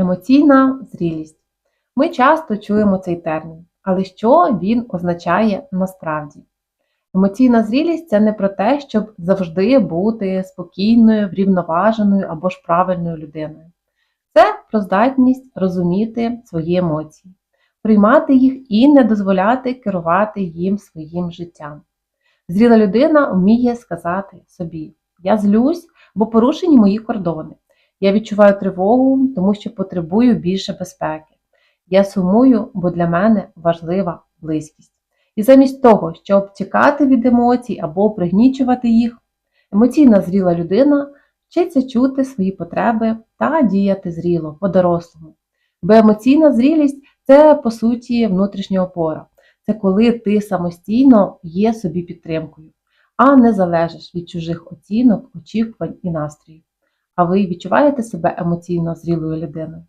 Емоційна зрілість. Ми часто чуємо цей термін, але що він означає насправді? Емоційна зрілість це не про те, щоб завжди бути спокійною, врівноваженою або ж правильною людиною. Це про здатність розуміти свої емоції, приймати їх і не дозволяти керувати їм своїм життям. Зріла людина вміє сказати собі: Я злюсь, бо порушені мої кордони. Я відчуваю тривогу, тому що потребую більше безпеки. Я сумую, бо для мене важлива близькість. І замість того, щоб тікати від емоцій або пригнічувати їх, емоційна зріла людина вчиться чути свої потреби та діяти зріло, по-дорослому. Бо емоційна зрілість це, по суті, внутрішня опора. Це коли ти самостійно є собі підтримкою, а не залежиш від чужих оцінок, очікувань і настроїв. А ви відчуваєте себе емоційно зрілою людиною?